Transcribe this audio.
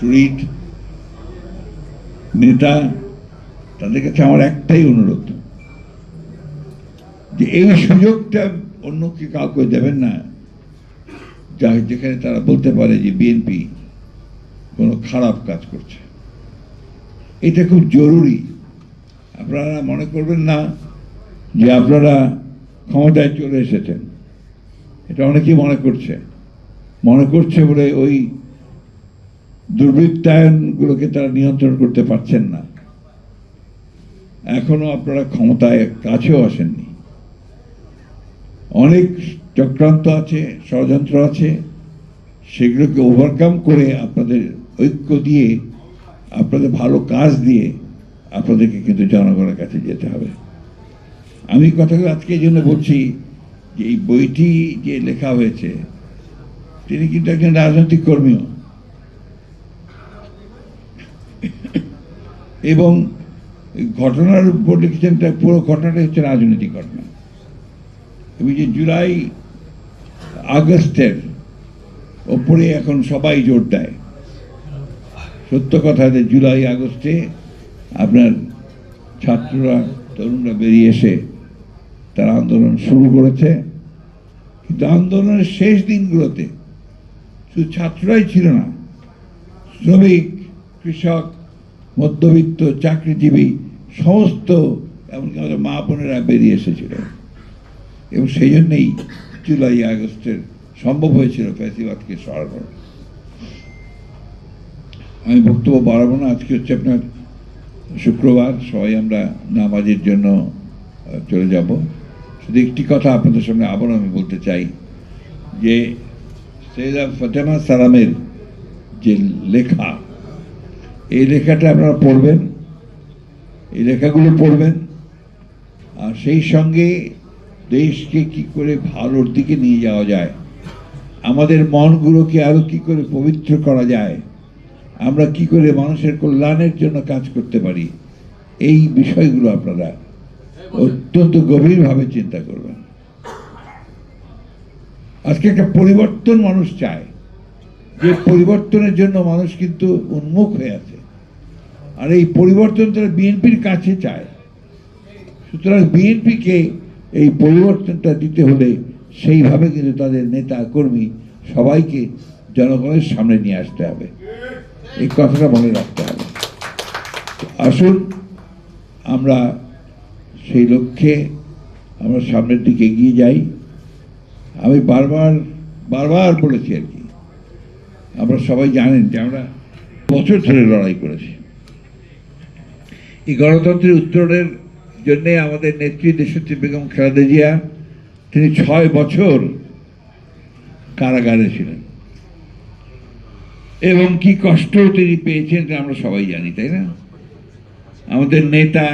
শরীর নেতা, তাদের কাছে আমার একটাই অনুরোধ, যে এই সুযোগটা অন্য অন্যকে কাউকে দেবেন না। যা যেখানে তারা বলতে পারে যে বিএনপি কোনো খারাপ কাজ করছে। এটা খুব জরুরি। আপনারা মনে করবেন না যে আপনারা ক্ষমতায় চলে এসেছেন। এটা অনেকেই মনে করছে। মনে করছে বলে ওই দুর্বৃত্তায়নগুলোকে তারা নিয়ন্ত্রণ করতে পারছেন না। এখনও আপনারা ক্ষমতায় কাছেও আসেননি। অনেক চক্রান্ত আছে, ষড়যন্ত্র আছে, সেগুলোকে ওভারকাম করে আপনাদের ঐক্য দিয়ে, আপনাদের ভালো কাজ দিয়ে আপনাদেরকে কিন্তু জনগণের কাছে যেতে হবে। আমি কথাগুলো আজকে এই জন্য বলছি যে এই বইটি যে লেখা হয়েছে, তিনি কিন্তু একজন রাজনৈতিক কর্মীও। এবং ঘটনার উপর লিখেছেন তার পুরো ঘটনাটা হচ্ছে রাজনৈতিক ঘটনা। এবং যে জুলাই আগস্টের ওপরে এখন সবাই জোর দেয়। সত্য কথা যে জুলাই আগস্টে আপনার ছাত্ররা, তরুণরা বেরিয়ে এসে তারা আন্দোলন শুরু করেছে। কিন্তু আন্দোলনের শেষ দিনগুলোতে শুধু ছাত্ররাই ছিল না, শ্রমিক, কৃষক মধ্যবিত্ত, চাকরিজীবী, সমস্ত, এমনকি আমাদের মা বোনেরা বেরিয়ে এসেছিল। এবং সেই জন্যেই জুলাই, আগস্টের সম্ভব হয়েছিল ফ্যাসিবাদকে সরানো। আমি বক্তব্য বাড়াবো না, আজকে হচ্ছে আপনার শুক্রবার, সবাই আমরা নামাজের জন্য চলে যাব। শুধু একটি কথা আপনাদের সামনে আবার আমি বলতে চাই, যে সৈয়দা ফতেমা সালামের যে লেখা এই লেখাটা আপনারা পড়বেন, এই লেখাগুলো পড়বেন, আর সেই সঙ্গে দেশকে কি করে ভালোর দিকে নিয়ে যাওয়া যায়, আমাদের মনগুলোকে আরও কি করে পবিত্র করা যায়, আমরা কি করে মানুষের কল্যাণের জন্য কাজ করতে পারি, এই বিষয়গুলো আপনারা অত্যন্ত গভীরভাবে চিন্তা করবেন। আজকে একটা পরিবর্তন মানুষ চায়। যে পরিবর্তনের জন্য মানুষ কিন্তু উন্মুখ হয়ে আছে। আর এই পরিবর্তন তারা বিএনপির কাছে চায়। সুতরাং বিএনপিকে এই পরিবর্তনটা দিতে হলে সেইভাবে কিন্তু তাদের নেতা কর্মী সবাইকে জনগণের সামনে নিয়ে আসতে হবে। এই কথাটা মনে রাখতে হবে। আসুন, আমরা সেই লক্ষ্যে আমরা সামনের দিকে এগিয়ে যাই। আমি বারবার বারবার বলেছি আর কি আমরা সবাই জানেন যে আমরা বছর ধরে লড়াই করেছি। এই গণতন্ত্রের উত্তরণের জন্যে আমাদের নেত্রী দেশত্রী বেগম খালেদা জিয়া, তিনি ছয় বছর কারাগারে ছিলেন। এবং কি কষ্ট তিনি পেয়েছেন আমরা সবাই জানি, তাই না? আমাদের নেতা